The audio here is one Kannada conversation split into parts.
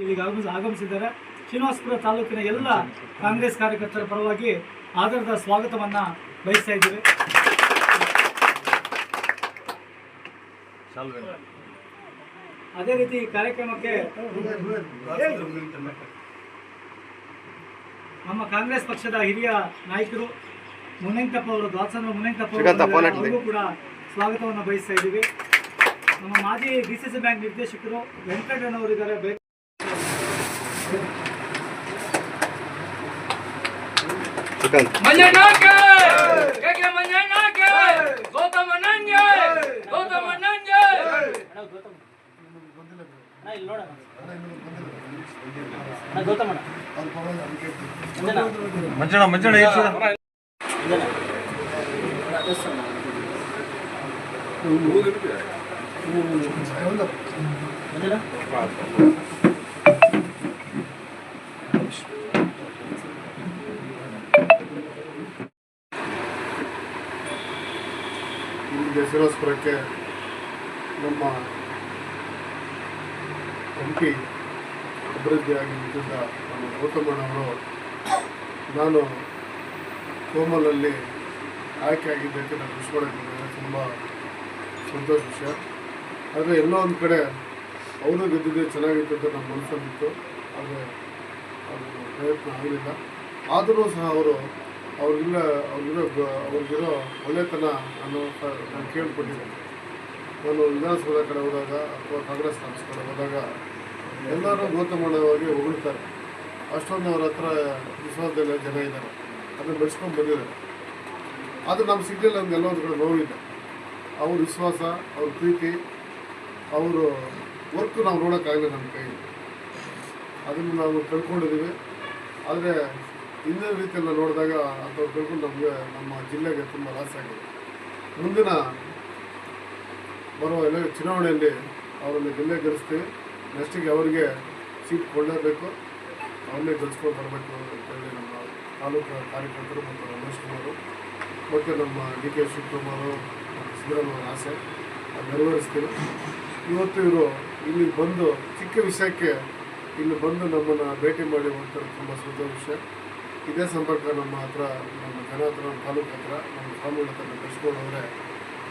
ಇಲ್ಲಿಗೆ ಆಗಮಿಸಿ ಆಗಮಿಸಿದ್ದಾರೆ. ಶ್ರೀನಿವಾಸಪುರ ತಾಲೂಕಿನ ಎಲ್ಲ ಕಾಂಗ್ರೆಸ್ ಕಾರ್ಯಕರ್ತರ ಪರವಾಗಿ ಆಧಾರದ ಸ್ವಾಗತವನ್ನು ಬಯಸ್ತಾ ಇದ್ದೀವಿ. ಅದೇ ರೀತಿ ಈ ಕಾರ್ಯಕ್ರಮಕ್ಕೆ ನಮ್ಮ ಕಾಂಗ್ರೆಸ್ ಪಕ್ಷದ ಹಿರಿಯ ನಾಯಕರು ಮುನೇಂಕಪ್ಪ ಅವರು ದಾಸನ ಮುನೇಂಕಪ್ಪ ಅವರು ಕೂಡ ಸ್ವಾಗತವನ್ನು ಬಯಸ್ತಾ ಇದ್ದೀವಿ. ನಮ್ಮ ಮಾಜಿ ಡಿ ಸಿ ಸಿ ಬ್ಯಾಂಕ್ ನಿರ್ದೇಶಕರು ವೆಂಕಟಣ್ಣವರಿದ್ದಾರೆ ಶ್ರೀಕಾಂತ್ ನಂಗೆ! ಮಂಜಣ್ಣ ಮಂಜಣ್ಣ. ಇಲ್ಲಿಗೆ ಫಿರೋಸ್ಪುರಕ್ಕೆ ನಮ್ಮ ಎಂ ಪಿ ಅಭಿವೃದ್ಧಿಯಾಗಿ ನಿಂತಿದ್ದ ನಮ್ಮ ಗೌತಮಣ್ಣವರು ನಾನು ಕೋಮಲಲ್ಲಿ ಆಯ್ಕೆ ಆಗಿದ್ದಕ್ಕೆ ನಾನು ಖುಷಿ ತುಂಬ ಸಂತೋಷ ವಿಷಯ. ಆದರೆ ಎಲ್ಲೋ ಒಂದು ಕಡೆ ಅವರು ಗೆದ್ದಿದ್ದೆ ಚೆನ್ನಾಗಿತ್ತು ಅಂತ ನಮ್ಮ ಮನಸ್ಸಲ್ಲಿತ್ತು ಆದರೆ ಅದು ಪ್ರಯತ್ನ ಆಗಲಿಲ್ಲ. ಆದರೂ ಸಹ ಅವರು ಅವ್ರಿಗಿಲ್ಲ ಅವ್ರಿಗಿರೋ ಅವ್ರಿಗಿರೋ ಒಳ್ಳೆತನ ಅನ್ನೋ ನಾನು ಕೇಳ್ಕೊಟ್ಟಿದ್ದೇನೆ ನಾನು ವಿಧಾನಸೌಧ ಕಡೆ ಹೋದಾಗ ಅಥವಾ ಕಾಂಗ್ರೆಸ್ ಕಾಂಗ್ರೆಸ್ ಕಡೆ ಹೋದಾಗ ಎಲ್ಲರೂ ಗೌತಮಣ್ಣವಾಗಿ ಹೊಗಳ್ತಾರೆ. ಅಷ್ಟೊಂದು ಅವ್ರ ಹತ್ರ ವಿಶ್ವಾಸದಲ್ಲಿ ಜನ ಇದ್ದಾರೆ. ಅದನ್ನು ಬೆಳೆಸ್ಕೊಂಡು ಬಂದಿದ್ದಾರೆ. ಆದರೆ ನಮ್ಮ ಸಿಗ್ಲಿಲ್ಲ ನಮ್ಗೆ ಎಲ್ಲ ಒಂದು ಕಡೆ ನೋವಿದೆ ಅವ್ರ ವಿಶ್ವಾಸ, ಅವ್ರ ಪ್ರೀತಿ, ಅವರು ವರ್ಕ್ ನಾವು ನೋಡೋಕ್ಕಾಗಲ್ಲ ನಮ್ಮ ಕೈಯಲ್ಲಿ. ಅದನ್ನು ನಾವು ಕಳ್ಕೊಂಡಿದ್ದೀವಿ ಆದರೆ ಹಿಂದಿನ ರೀತಿಯಲ್ಲಿ ನೋಡಿದಾಗ ಅಂಥವ್ರು ಕಳ್ಕೊಂಡು ನಮಗೆ ನಮ್ಮ ಜಿಲ್ಲೆಗೆ ತುಂಬ ಲಾಸ್ ಆಗಿದೆ. ಮುಂದಿನ ಬರುವ ಎಲ್ಲ ಚುನಾವಣೆಯಲ್ಲಿ ಅವರನ್ನು ಗೆಲ್ಲೇ ಗೆಲ್ಲಿಸ್ತೀವಿ. ನೆಕ್ಸ್ಟಿಗೆ ಅವರಿಗೆ ಸೀಟ್ ಕೊಡಲೇಬೇಕು. ಅವನ್ನೇ ಗೆಲ್ಸ್ಕೊಂಡು ಬರಬೇಕು ಅಂತೇಳಿ ನಮ್ಮ ತಾಲೂಕು ಕಾರ್ಯಕರ್ತರು ಮತ್ತು ರಮೇಶ್ ಕುಮಾರು, ಮತ್ತು ನಮ್ಮ ಡಿ ಕೆ ಶಿವಕುಮಾರ್ ಸಿದ್ದರಾಮಯ್ಯ ಆಸೆ. ಅದು ನೆರವೇರಿಸ್ತೀವಿ. ಇವತ್ತು ಇವರು ಇಲ್ಲಿ ಬಂದು ಚಿಕ್ಕ ವಿಷಯಕ್ಕೆ ಇಲ್ಲಿ ಬಂದು ನಮ್ಮನ್ನು ಭೇಟಿ ಮಾಡಿ ಹೋಗ್ತಾರೆ. ತುಂಬ ಸಂತೋಷ. ವಿಷಯ ಇದೇ ಸಂಪರ್ಕ ನಮ್ಮ ಹತ್ರ, ನಮ್ಮ ಜನ ಹತ್ರ, ನಮ್ಮ ತಾಲೂಕು ಹತ್ರ, ನಮ್ಮ ಸ್ವಾಮಿಗಳ ಹತ್ರ ಬೆಳೆಸ್ಕೊಂಡು ಹೋದರೆ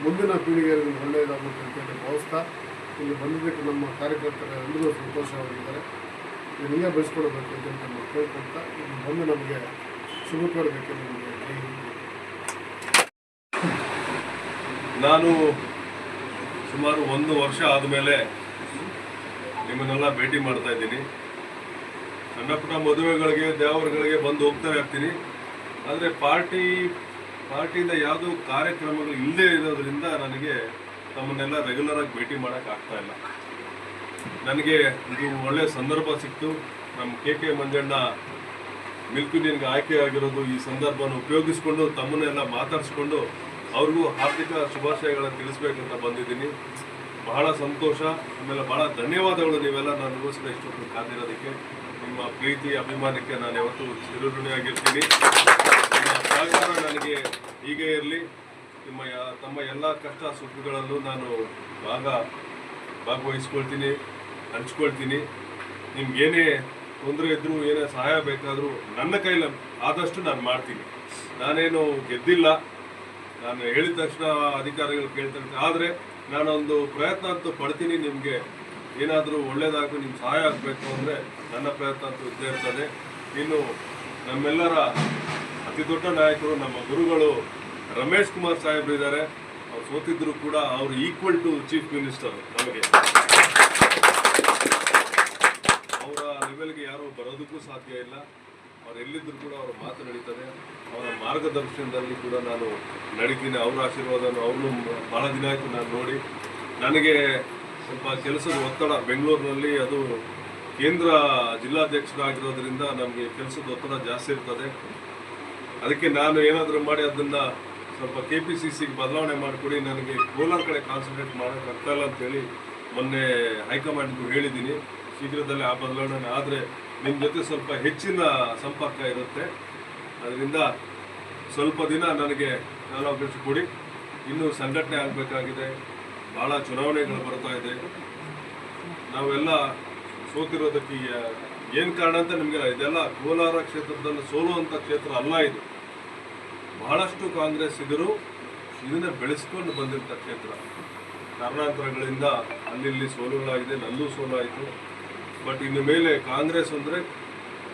ಮುಂದಿನ ಪೀಳಿಗೆಯಲ್ಲಿ ಒಳ್ಳೆಯದಾಗುತ್ತೆ ಅಂತೇಳಿ ಭಾವಿಸ್ತಾ, ಇಲ್ಲಿ ಬಂದಿದ್ದಕ್ಕೆ ನಮ್ಮ ಕಾರ್ಯಕರ್ತರ ಎಲ್ಲರೂ ಸಂತೋಷವಾಗಿದ್ದಾರೆ ಇದನ್ನ ಹೀಗೆ ಬೆಳೆಸ್ಕೊಳ್ಬೇಕು ಅಂತ ನಮ್ಮ ಕೇಳ್ಕೊಳ್ತಾ, ಇಲ್ಲಿ ಬಂದು ನಮಗೆ ಶುಭ ಕೋರಬೇಕು ನಮಗೆ. ನಾನು ಸುಮಾರು ಒಂದು ವರ್ಷ ಆದಮೇಲೆ ನಿಮ್ಮನ್ನೆಲ್ಲ ಭೇಟಿ ಮಾಡ್ತಾ ಇದ್ದೀನಿ ಸಣ್ಣ ಪುಟ್ಟ ಮದುವೆಗಳಿಗೆ, ದೇವರುಗಳಿಗೆ ಬಂದು ಹೋಗ್ತಾ ಇರ್ತೀನಿ. ಆದರೆ ಪಾರ್ಟಿ, ಪಾರ್ಟಿಯಿಂದ ಯಾವುದೋ ಕಾರ್ಯಕ್ರಮಗಳು ಇಲ್ಲದೇ ಇರೋದ್ರಿಂದ ನನಗೆ ತಮ್ಮನ್ನೆಲ್ಲ ರೆಗ್ಯುಲರ್ ಆಗಿ ಭೇಟಿ ಮಾಡೋಕ್ಕಾಗ್ತಾ ಇಲ್ಲ. ನನಗೆ ಇದು ಒಳ್ಳೆಯ ಸಂದರ್ಭ ಸಿಕ್ತು. ನಮ್ಮ ಕೆ ಕೆ ಮಂಜಣ್ಣ ಮಿಲ್ಕ್ ಯೂನಿಯನ್ಗೆ ಆಯ್ಕೆ ಆಗಿರೋದು ಈ ಸಂದರ್ಭವನ್ನು ಉಪಯೋಗಿಸ್ಕೊಂಡು ತಮ್ಮನ್ನೆಲ್ಲ ಮಾತಾಡಿಸ್ಕೊಂಡು ಅವ್ರಿಗೂ ಹಾರ್ದಿಕ ಶುಭಾಶಯಗಳನ್ನು ತಿಳಿಸ್ಬೇಕಂತ ಬಂದಿದ್ದೀನಿ. ಬಹಳ ಸಂತೋಷ. ಆಮೇಲೆ ಬಹಳ ಧನ್ಯವಾದಗಳು ನೀವೆಲ್ಲ ನನಗೋಸ್ಕರ ಇಷ್ಟೊಂದು ಕಾದಿರೋದಕ್ಕೆ. ನಿಮ್ಮ ಪ್ರೀತಿ ಅಭಿಮಾನಕ್ಕೆ ನಾನು ಯಾವತ್ತೂ ಚಿರಋಣಿಯಾಗಿರ್ತೀನಿ ನಿಮ್ಮ ಸಹಕಾರ ನನಗೆ ಹೀಗೆ ಇರಲಿ. ನಿಮ್ಮ ತಮ್ಮ ಎಲ್ಲ ಕಷ್ಟ ಸುಖಗಳಲ್ಲೂ ನಾನು ಭಾಗ, ಭಾಗವಹಿಸ್ಕೊಳ್ತೀನಿ, ಹಂಚ್ಕೊಳ್ತೀನಿ. ನಿಮ್ಗೇನೇ ತೊಂದರೆ ಇದ್ದರೂ ಏನೇ ಸಹಾಯ ಬೇಕಾದರೂ ನನ್ನ ಕೈಲಿ ಆದಷ್ಟು ನಾನು ಮಾಡ್ತೀನಿ. ನಾನೇನು ಗೆದ್ದಿಲ್ಲ. ನಾನು ಹೇಳಿದ ತಕ್ಷಣ ಅಧಿಕಾರಿಗಳು ಕೇಳ್ತಾರೆ. ಆದರೆ ನಾನೊಂದು ಪ್ರಯತ್ನ ಅಂತೂ ಪಡ್ತೀನಿ ನಿಮಗೆ. ಏನಾದರೂ ಒಳ್ಳೇದಾಗಿ ನಿಮ್ಮ ಸಹಾಯ ಆಗಬೇಕು ಅಂದರೆ ನನ್ನ ಪ್ರಯತ್ನ ಅಂತೂ ಇದ್ದೇ ಇರ್ತದೆ. ಇನ್ನು ನಮ್ಮೆಲ್ಲರ ಅತಿ ದೊಡ್ಡ ನಾಯಕರು ನಮ್ಮ ಗುರುಗಳು ರಮೇಶ್ ಕುಮಾರ್ ಸಾಹೇಬ್ರು ಇದ್ದಾರೆ. ಅವ್ರು ಸೋತಿದ್ರು ಕೂಡ ಅವರು ಈಕ್ವಲ್ ಟು ಚೀಫ್ ಮಿನಿಸ್ಟರ್ ನಮಗೆ. ಅವರ ಲೆವೆಲ್ಗೆ ಯಾರು ಬರೋದಕ್ಕೂ ಸಾಧ್ಯ ಇಲ್ಲ. ಅವ್ರು ಎಲ್ಲಿದ್ದರೂ ಕೂಡ ಅವರ ಮಾತು ನಡೀತದೆ. ಅವರ ಮಾರ್ಗದರ್ಶನದಲ್ಲಿ ಕೂಡ ನಾನು ನಡೀತೀನಿ. ಅವರ ಆಶೀರ್ವಾದನ ಅವ್ರನ್ನೂ ಭಾಳ ದಿನ ಆಯಿತು ನಾನು ನೋಡಿ. ನನಗೆ ಸ್ವಲ್ಪ ಕೆಲಸದ ಒತ್ತಡ ಬೆಂಗಳೂರಿನಲ್ಲಿ, ಅದು ಕೇಂದ್ರ ಜಿಲ್ಲಾಧ್ಯಕ್ಷರಾಗಿರೋದ್ರಿಂದ ನಮಗೆ ಕೆಲಸದ ಒತ್ತಡ ಜಾಸ್ತಿ ಇರ್ತದೆ. ಅದಕ್ಕೆ ನಾನು ಏನಾದರೂ ಮಾಡಿ ಅದನ್ನು ಸ್ವಲ್ಪ ಕೆ ಪಿ ಸಿ ಸಿಗೆ ಬದಲಾವಣೆ ಮಾಡಿಕೊಡಿ, ನನಗೆ ಕೋಲಾರ ಕಡೆ ಕಾನ್ಸಂಟ್ರೇಟ್ ಮಾಡೋಕ್ಕೆ ಆಗ್ತಾಯಿಲ್ಲ ಇಲ್ಲ ಅಂತೇಳಿ ಮೊನ್ನೆ ಹೈಕಮಾಂಡ್ಗೂ ಹೇಳಿದ್ದೀನಿ. ಶೀಘ್ರದಲ್ಲೇ ಆ ಬದಲಾವಣೆ ಆದರೆ ನಿಮ್ಮ ಜೊತೆ ಸ್ವಲ್ಪ ಹೆಚ್ಚಿನ ಸಂಪರ್ಕ ಇರುತ್ತೆ. ಅದರಿಂದ ಸ್ವಲ್ಪ ದಿನ ನನಗೆ ಕಾಲಾವಕಾಶ ಕೊಡಿ. ಇನ್ನೂ ಸಂಘಟನೆ ಆಗಬೇಕಾಗಿದೆ. ಭಾಳ ಚುನಾವಣೆಗಳು ಬರ್ತಾ ಇದೆ. ನಾವೆಲ್ಲ ಸೋತಿರೋದಕ್ಕೆ ಏನು ಕಾರಣ ಅಂತ ನಿಮಗೆ ಇದೆಲ್ಲ ಕೋಲಾರ ಕ್ಷೇತ್ರದಲ್ಲಿ ಸೋಲುವಂಥ ಕ್ಷೇತ್ರ ಅಲ್ಲ ಇದು. ಬಹಳಷ್ಟು ಕಾಂಗ್ರೆಸ್ಸಿಗರು ಇದನ್ನ ಬೆಳೆಸ್ಕೊಂಡು ಬಂದಿರ್ತ ಕ್ಷೇತ್ರ. ಕಾರಣಾಂತರಗಳಿಂದ ಅಲ್ಲಿ ಸೋಲುಗಳಾಗಿದೆ, ನಲ್ಲೂ ಸೋಲಾಯಿತು. ಬಟ್ ಇನ್ನು ಮೇಲೆ ಕಾಂಗ್ರೆಸ್ ಅಂದರೆ,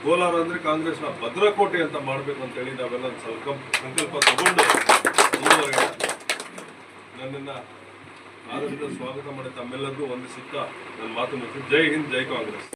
ಕೋಲಾರ ಅಂದರೆ ಕಾಂಗ್ರೆಸ್ನ ಭದ್ರಕೋಟೆ ಅಂತ ಮಾಡಬೇಕು ಅಂತೇಳಿ ನಾವೆಲ್ಲ ಸಂಕಲ್ಪ ಸಂಕಲ್ಪ ತಗೊಂಡು ನನ್ನನ್ನು ಆದರಿಂದ ಸ್ವಾಗತ ಮಾಡಿ ತಮ್ಮೆಲ್ಲರಿಗೂ ವಂದಿಸುತ್ತಾ ನನ್ನ ಮಾತು ಮುಗಿಸಿ. ಜೈ ಹಿಂದ್ ಜೈ ಕಾಂಗ್ರೆಸ್.